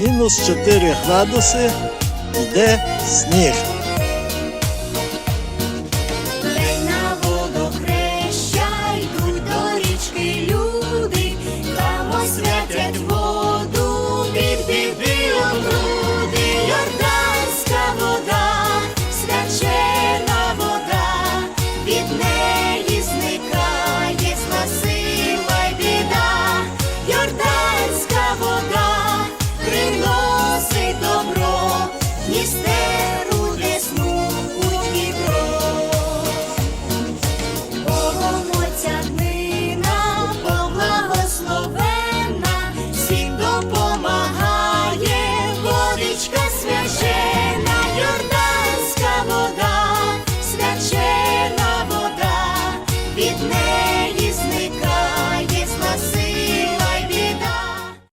мінус 4 градуси йде сніг. містеру десну Дніпро, Богомоця днина, поблагословенна, всім допомагає водичка священа, Йорданська вода, свячена вода від неба.